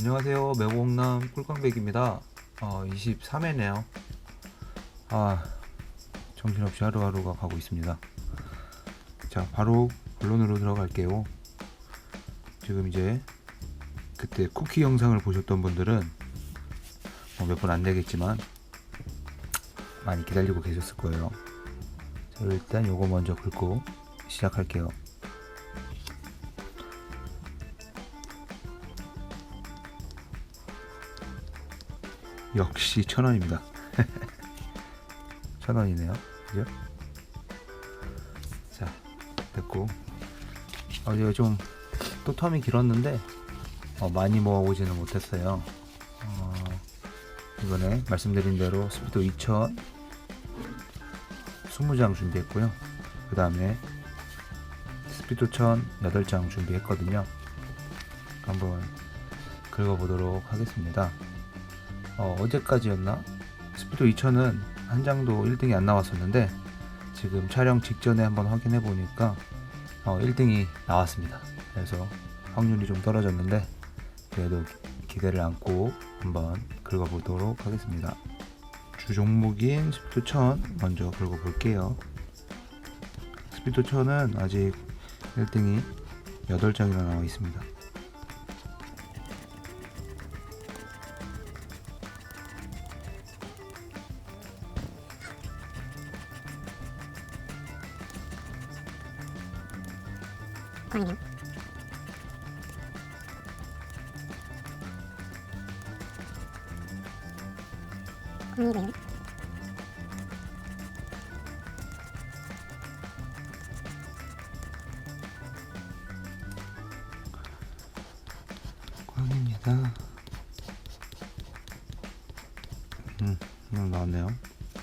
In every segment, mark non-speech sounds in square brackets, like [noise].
안녕하세요. 매봉남 꿀광백입니다. 어, 23회네요. 아, 정신없이 하루하루가 가고 있습니다. 자, 바로 본론으로 들어갈게요. 지금 이제 그때 쿠키 영상을 보셨던 분들은 뭐 몇분 안 되겠지만 많이 기다리고 계셨을 거예요. 자, 일단 요거 먼저 긁고 시작할게요. 역시 천 원입니다. [laughs] 천 원이네요. 그죠? 자, 됐고. 어제 좀또 텀이 길었는데 어, 많이 모아오지는 못했어요. 어, 이번에 말씀드린 대로 스피드 2000 20장 준비했고요. 그 다음에 스피드 1000 8장 준비했거든요. 한번 긁어보도록 하겠습니다. 어, 어제까지였나? 스피드 2000은 한 장도 1등이 안 나왔었는데 지금 촬영 직전에 한번 확인해 보니까 어, 1등이 나왔습니다. 그래서 확률이 좀 떨어졌는데 그래도 기대를 안고 한번 긁어보도록 하겠습니다. 주 종목인 스피드 1000 먼저 긁어볼게요. 스피드 1000은 아직 1등이 8장이나 나와 있습니다. 광이네요. 광이고요. 꽝입니다. 음, 이거 나왔네요.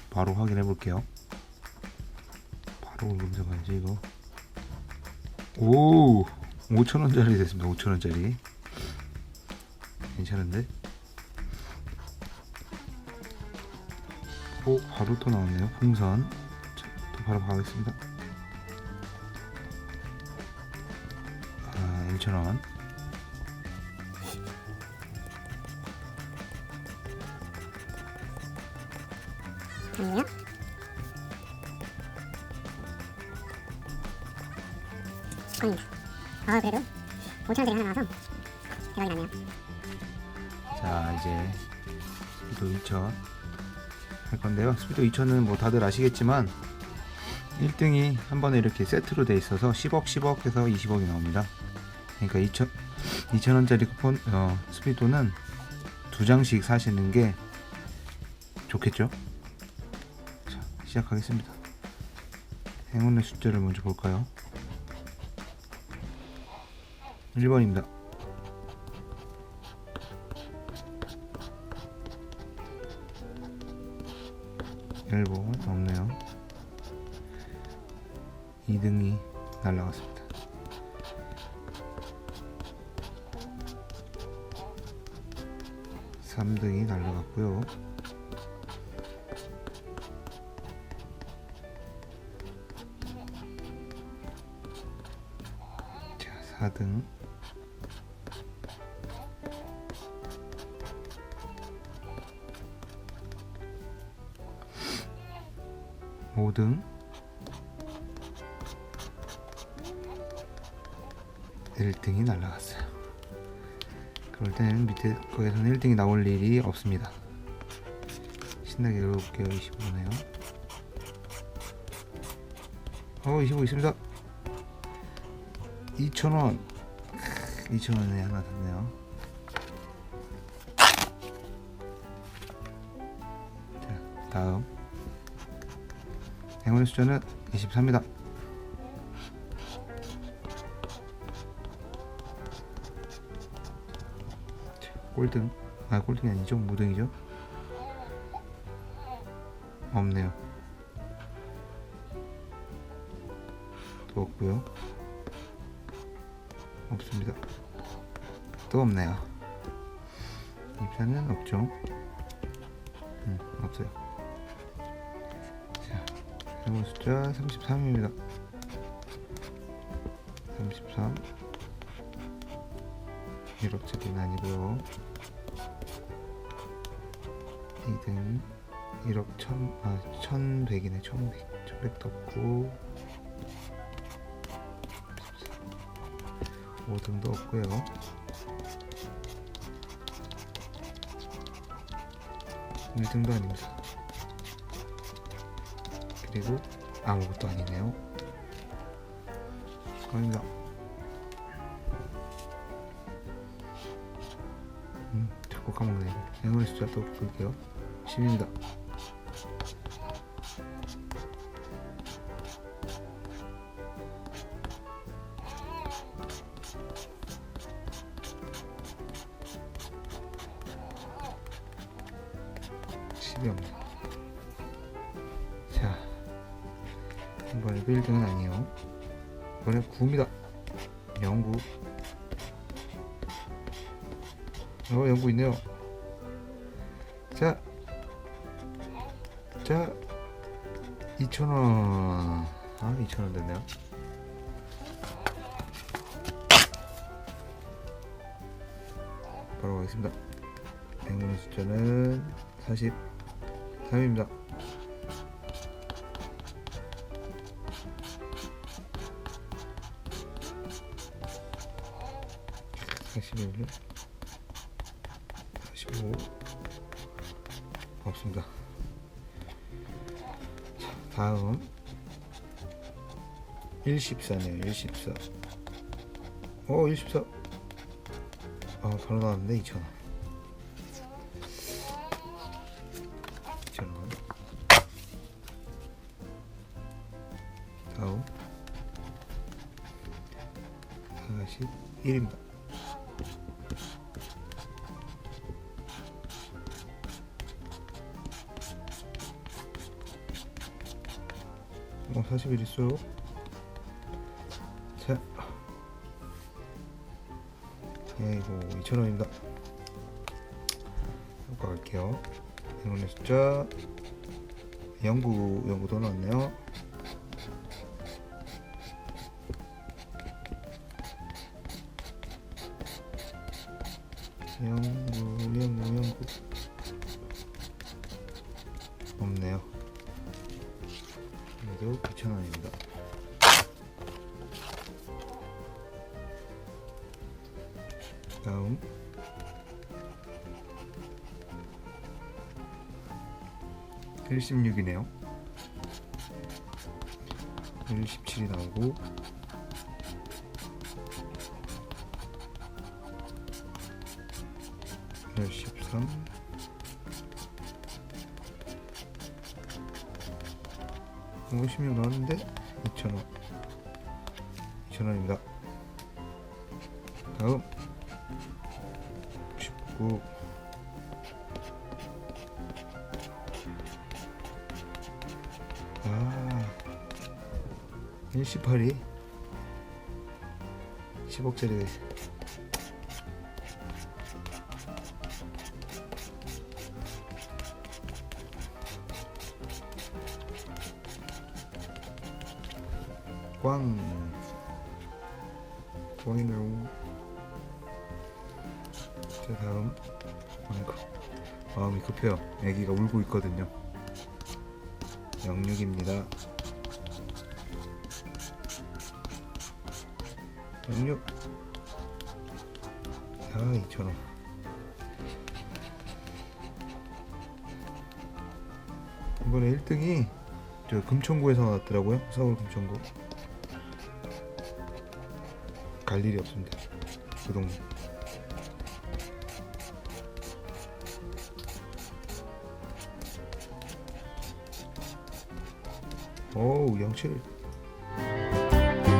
바로 확인해 볼게요. 바로 검색해야지 이거. 오, 5천 원짜리 됐습니다. 5천 원짜리. 괜찮은데? 오, 바로 또 나왔네요. 풍선. 자, 또 바로 가겠습니다. 아, 1천 원. 광입니다. 아 그래도 5천원짜리 하나 나와서 대박이 났네요. 자 이제 스피드 2000할 건데요 스피드 2000은 뭐 다들 아시겠지만 1등이 한 번에 이렇게 세트로 돼 있어서 10억 10억 해서 20억이 나옵니다 그러니까 2000 2000원짜리 쿠폰 어, 스피드는 두 장씩 사시는 게 좋겠죠 자 시작하겠습니다 행운의 숫자를 먼저 볼까요 1번입니다 1번 없네요. 2등이 날라갔습니다. 삼등이 날라갔고요. 자, 4등. 오등 1등이 날라갔어요. 그럴 때는 밑에 거에서는 1등이 나올 일이 없습니다. 신나게 열어볼게요. 25네요. 어, 25 있습니다. 2,000원. 2,000원에 하나 샀네요. 자, 다음. 행운의 숫자는 24입니다. 꼴등. 아, 꼴등이 아니죠. 무등이죠. 없네요. 또 없고요. 없습니다. 또 없네요. 입사는 없죠. 음, 없어요. 자, 해본 숫자 33입니다. 33 1억짜리는 아니고요. 2등 1억 1000, 아 1100이네. 1100 1100도 없고. 5등도 없고요. 1등도 아닙니다 그리고 아무것도 아니네요. 아닙니다. 음 자꾸 까먹네. 행운의 숫자 또 볼게요. 10입니다 이번에 1등은 아니에요. 이번에 9입니다. 영구. 어, 영구 있네요. 자, 자, 2,000원. 아, 2,000원 됐네요. 바로 가겠습니다. 행운의 숫자는 43입니다. 사십일, 사십오 없습니다. 자, 다음 114네요. 114. 어, 114. 아, 바로 나왔는데 2,000원. 2,000원. 다음 41입니다. 어, 41 있어요. 자, 아이고 2,000원입니다. 효과 갈게요. 행운의 숫자 영구 영구도 나왔네요. 영 다음. 116이네요. 117이 나오고. 113 50명 나왔는데 2,000원. 2,000원입니다. 다음 19 아, 118이. 10억짜리. 꽝. 꽝이네요 자 다음 아이고 마음이 급해요 애기가 울고 있거든요 영육입니다. 영육. 아, 2,000원. 이번에 1등이 저 금천구에서 나왔더라고요. 서울 금천구. 갈 일이 없습니다. 그 동네. 오우, 영칠.